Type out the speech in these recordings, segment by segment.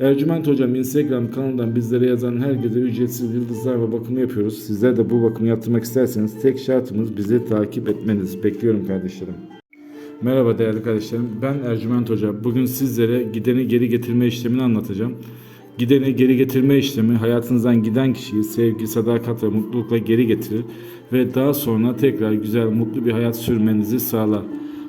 Ercüment Hocam Instagram kanalından bizlere yazan herkese ücretsiz yıldızlar ve bakımı yapıyoruz. Sizler de bu bakımı yaptırmak isterseniz tek şartımız bizi takip etmeniz. Bekliyorum kardeşlerim. Merhaba değerli kardeşlerim. Ben Ercüment Hoca. Bugün sizlere gideni geri getirme işlemini anlatacağım. Gideni geri getirme işlemi hayatınızdan giden kişiyi sevgi, sadakat ve mutlulukla geri getirir ve daha sonra tekrar güzel, mutlu bir hayat sürmenizi sağlar.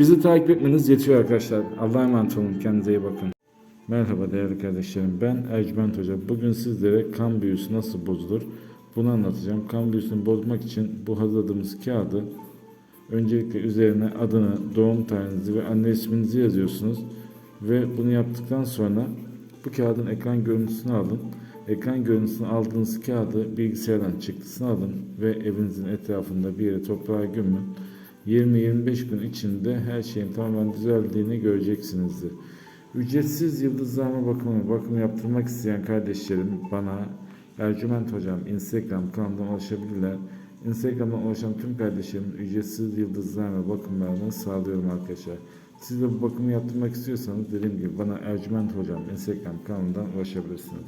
Bizi takip etmeniz yetiyor arkadaşlar. Allah'a emanet olun. Kendinize iyi bakın. Merhaba değerli kardeşlerim. Ben Ercüment Hoca. Bugün sizlere kan büyüsü nasıl bozulur bunu anlatacağım. Kan büyüsünü bozmak için bu hazırladığımız kağıdı öncelikle üzerine adını, doğum tarihinizi ve anne isminizi yazıyorsunuz. Ve bunu yaptıktan sonra bu kağıdın ekran görüntüsünü alın. Ekran görüntüsünü aldığınız kağıdı bilgisayardan çıktısını alın ve evinizin etrafında bir yere toprağa gömün. 20-25 gün içinde her şeyin tamamen düzeldiğini göreceksinizdir. Ücretsiz yıldızlama bakımı, bakım yaptırmak isteyen kardeşlerim bana Ercüment Hocam Instagram kanalından ulaşabilirler. Instagram'dan ulaşan tüm kardeşlerimin ücretsiz yıldızlama bakımlarını sağlıyorum arkadaşlar. Siz de bu bakımı yaptırmak istiyorsanız dediğim gibi bana Ercüment Hocam Instagram kanalından ulaşabilirsiniz.